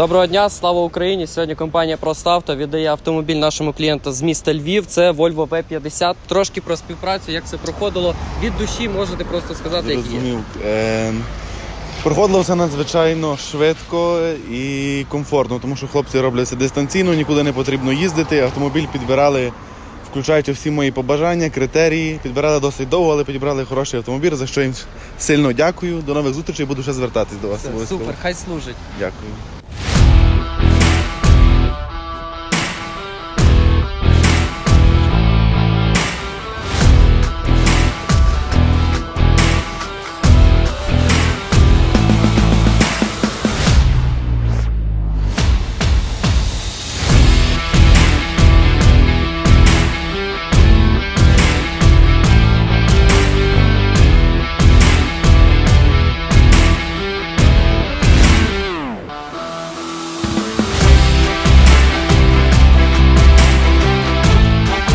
Доброго дня, слава Україні! Сьогодні компанія «Проставто» віддає автомобіль нашому клієнту з міста Львів. Це Volvo V50. Трошки про співпрацю, як це проходило від душі. Можете просто сказати, як є. Зрозумів. Е, проходило все надзвичайно швидко і комфортно, тому що хлопці роблять дистанційно, нікуди не потрібно їздити. Автомобіль підбирали, включаючи всі мої побажання, критерії. Підбирали досить довго, але підібрали хороший автомобіль, за що їм сильно дякую. До нових зустрічей, буду ще звертатись до вас. Все, обов'язково. Супер, хай служить. Дякую.